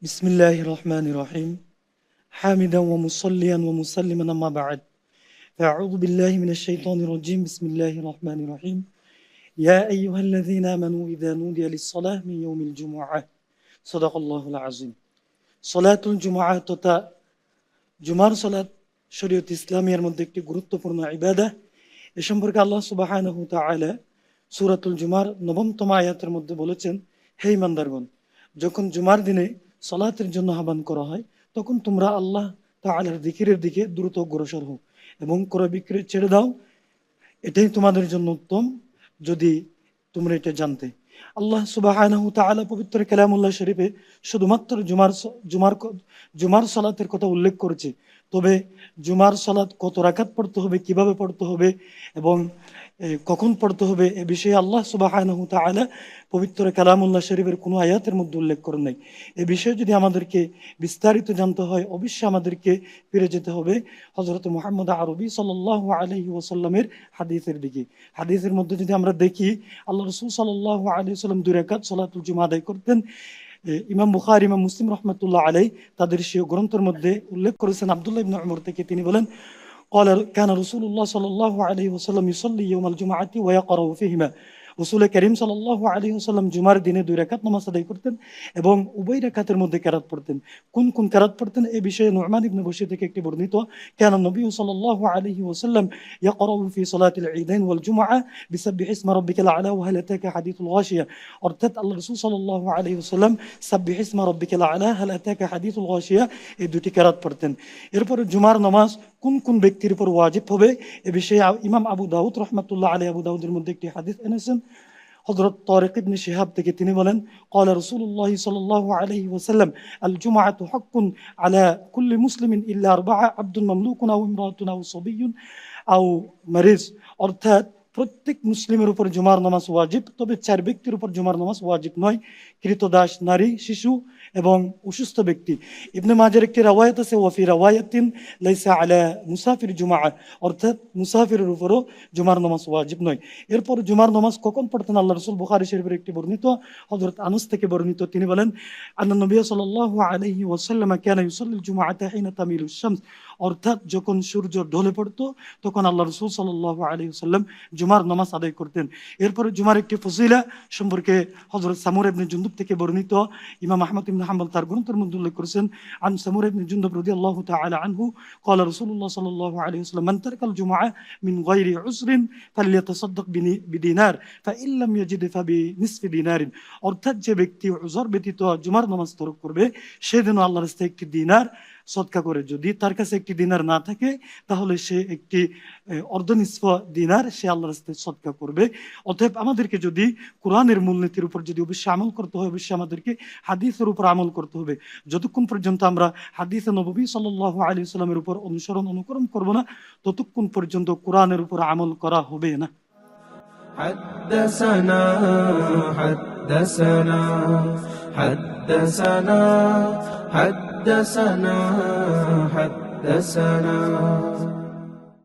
بسم الله الرحمن الرحيم حامدا ومصليا ومسلما أما بعد فأعوذ بالله من الشيطان الرجيم بسم الله الرحمن الرحيم يا أيها الذين آمنوا إذا نودي للصلاة من يوم الجمعة صدق الله العظيم صلاة الجمعة তথা জুমার সালাত শরীয়ত ইসলামিয়ার মধ্যে একটি গুরুত্বপূর্ণ ইবাদা এ সম্পর্কে আল্লাহ সুবাহানহু তাআলা সূরাতুল জুমার নবমতম আয়াতের মধ্যে বলেছেন হে ইমানদারগণ যখন জুমার দিনে সালাতের জন্য আহ্বান করা হয়, তখন তোমরা আল্লাহ তাআলার দিকিরের দিকে দ্রুত অগ্রসর হও এবং ক্রয় বিক্রয় ছেড়ে দাও। এটাই তোমাদের জন্য উত্তম, যদি তোমরা এটা জানতে। আল্লাহ সুবাহ পবিত্র কালামুল্লাহ শরীফে শুধুমাত্র জুমার জুমার জুমার সালাতের কথা উল্লেখ করেছে। তবে জুমার সালাত কত রাকাত পড়তে হবে, কীভাবে পড়তে হবে এবং কখন পড়তে হবে এ বিষয়ে আল্লাহ সুবাহানহু তাআলা পবিত্র কালামুল্লাহ শরীফের কোনো আয়াতের মধ্যে উল্লেখ করেন নাই। এ বিষয়ে যদি আমাদেরকে বিস্তারিত জানতে হয়, অবশ্যই আমাদেরকে ফিরে যেতে হবে হজরত মোহাম্মদ আরবি সাল্লাহ আলহি ওসাল্লামের হাদিসের দিকে। হাদিসের মধ্যে যদি আমরা দেখি, আল্লাহ রসুল সাল্লাহ আলী সাল্লাম দুই রেখাত সলাতুল জুমা আদায় করতেন। ইমাম বুখার ইমাম মুসলিম রহমতুল্লাহ আলাই তাদের সেই গ্রন্থের মধ্যে উল্লেখ করেছেন আব্দুল্লাহ ইবনে উমর থেকে তিনি বলেন قال كان رسول الله صلى الله عليه وسلم يصلي يوم الجمعة ويقرأ فيهما রসুল করিম সাল্লাহ আলী সাল্লাম জুমার দিনে দুই রাকাত নামাজ আদায় করতেন এবং উভয় রাকাতের মধ্যে কেরাত পড়তেন কোন কোন কেরাত পড়তেন এ বিষয়ে নোমান ইবনে বসির থেকে একটি বর্ণিত কেন নবী সাল্লাহ আলী ওসাল্লাম ইয়াকরাউ ফি সালাতিল ঈদাইন ওয়াল জুমআ বিসাব্বিহ ইসমা রাব্বিকাল আলা ওয়া হাল আতাকা হাদিসুল গাশিয়া অর্থাৎ আল্লাহ রাসূল সাল্লাল্লাহু আলাইহি ওয়াসাল্লাম সাব্বিহ ইসমা রাব্বিকাল আলা হাল আতাকা হাদিসুল গাশিয়া এই দুটি কেরাত পড়তেন এরপরে জুমার নামাজ কোন কোন ব্যক্তির উপর ওয়াজিব হবে এ বিষয়ে ইমাম আবু দাউদ রহমতুল্লাহ আলী আবু দাউদের মধ্যে একটি হাদিস এনেছেন। হজরত তরেক ইবনে শিহাব থেকে তিনি বলেন কলা রসুল্লাহ সাল্লাহ আলহি ওসাল্লাম আল জুমাআত হকুন আলা কুল্লি মুসলিমিন ইল্লা আরবা আব্দুল মামলুকুন আউ ইমরাতুন আউ সবিউন আউ মারিজ। অর্থাৎ প্রত্যেক মুসলিমের উপর জুমার নামাজ ওয়াজিব, তবে চার ব্যক্তির উপর জুমার নামাজ ওয়াজিব নয়। কৃতদাস নারী, শিশু এবং অসুস্থ ব্যক্তি। ইবনে মাজার একটি রাওয়ায়াত আছে, ওয়াফি রাওয়ায়াতিন লাইসা আলা মুসাফির জুমা, অর্থাৎ মুসাফিরের উপরও জুমার নামাজ ওয়াজিব নয়। এরপর জুমার নামাজ কখন পড়তেন? আল্লাহ রসুল বুখারী শরীফের একটি বর্ণিত হজরত আনুস থেকে বর্ণিত। তিনি বলেন, আন্না নবী সাল্লাল্লাহু আলাইহি ওয়াসাল্লাম কানা ইউসাল্লিল জুমআতা হিনা তামিলুশ শামস। অর্থাৎ যখন সূর্য ঢলে পড়তো তখন আল্লাহ রসুল সাল্লাল্লাহু আলাইহি ওয়াসাল্লাম জুমার নামাজ আদায় করতেন এরপরে জুমার একটি ফজিলা সম্পর্কে হযরত সামুর ইবনে জুনদুব থেকে বর্ণিত ইমাম আহমদ ইবনে হাম্বল তার গ্রন্থের মধ্যে উল্লেখ করেছেন আন সামুর ইবনে জুনদুব রাদিয়াল্লাহু তাআলা আনহু قال رسول الله صلى الله عليه وسلم من ترك الجمعة من غير عسر فليتصدق بني- بدينار فإن لم يجد فبنصف دينار অর্থাৎ যে ব্যক্তি উজর ব্যতীত জুমার নামাজ তরক করবে সেদিন আল্লাহর রাস্তায় একটি দিনার সৎকা করে যদি তার কাছে একটি দিনার না থাকে তাহলে সে একটি আহ, অর্ধনিষ্প দিনার সে আল্লাহর রাস্তায় সৎকা করবে অতএব আমাদেরকে যদি কোরআনের মূলনীতির উপর যদি অবশ্যই আমল করতে হয় অবশ্যই আমাদেরকে হাদিসের উপর আমল করতে হবে যতক্ষণ পর্যন্ত আমরা হাদিসে নবী সাল্লাল্লাহু আলাইহি সাল্লামের উপর অনুসরণ অনুকরণ করব না ততক্ষণ পর্যন্ত কোরআনের উপর আমল করা হবে না حدثنا حدثنا حدثنا حدثنا حدثنا.